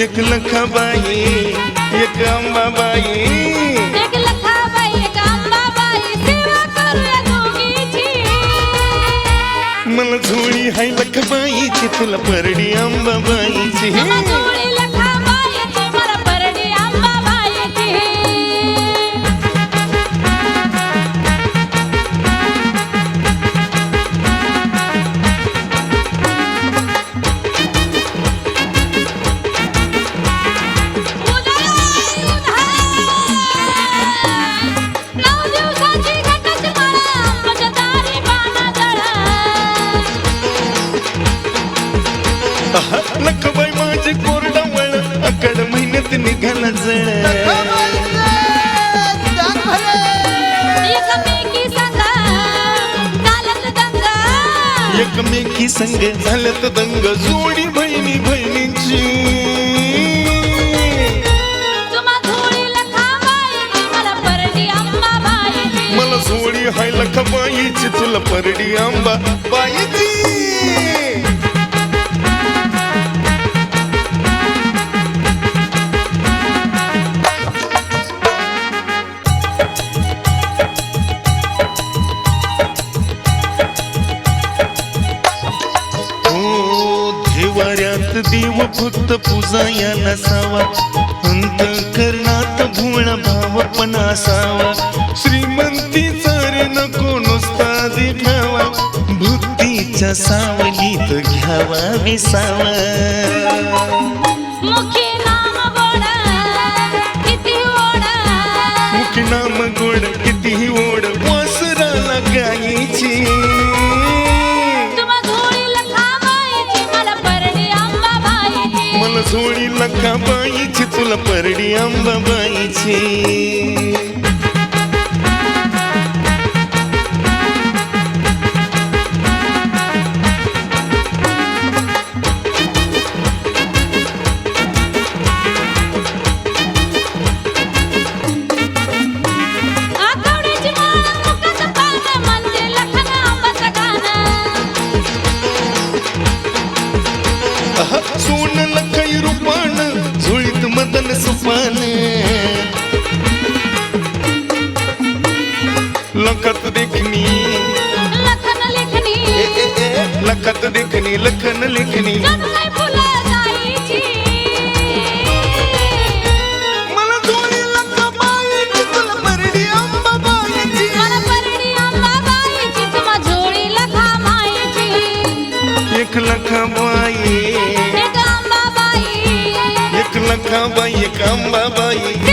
एक लखाबाई एक अंबाबाई एक लखाबाई एक अंबाबाई सेवा करूया दोघीची. मला झोळी हाय लखबाईची तुला परडी अंबाबाईची निघाला जळ. एकमेकी संगा चालत दंगा. जोडी बहिणी बहिणींची. हाय लखबाईची तुला परडी आंबा बाईची देवाऱ्यात देव भक्त पूजा या नसावा. अंतकरणात भुवण भाव पण असावा. श्रीमंती रे नको नुसता दिखावा. भक्तीच्या सावलीत घ्यावा विसावा. आंबाचं गाणं अह, सोन लखाई रूपान सुपान लखत लखन लेखनी। ए, लखत देखणी लखन जणू फुलं जाईची मला जोडी लखाबाईची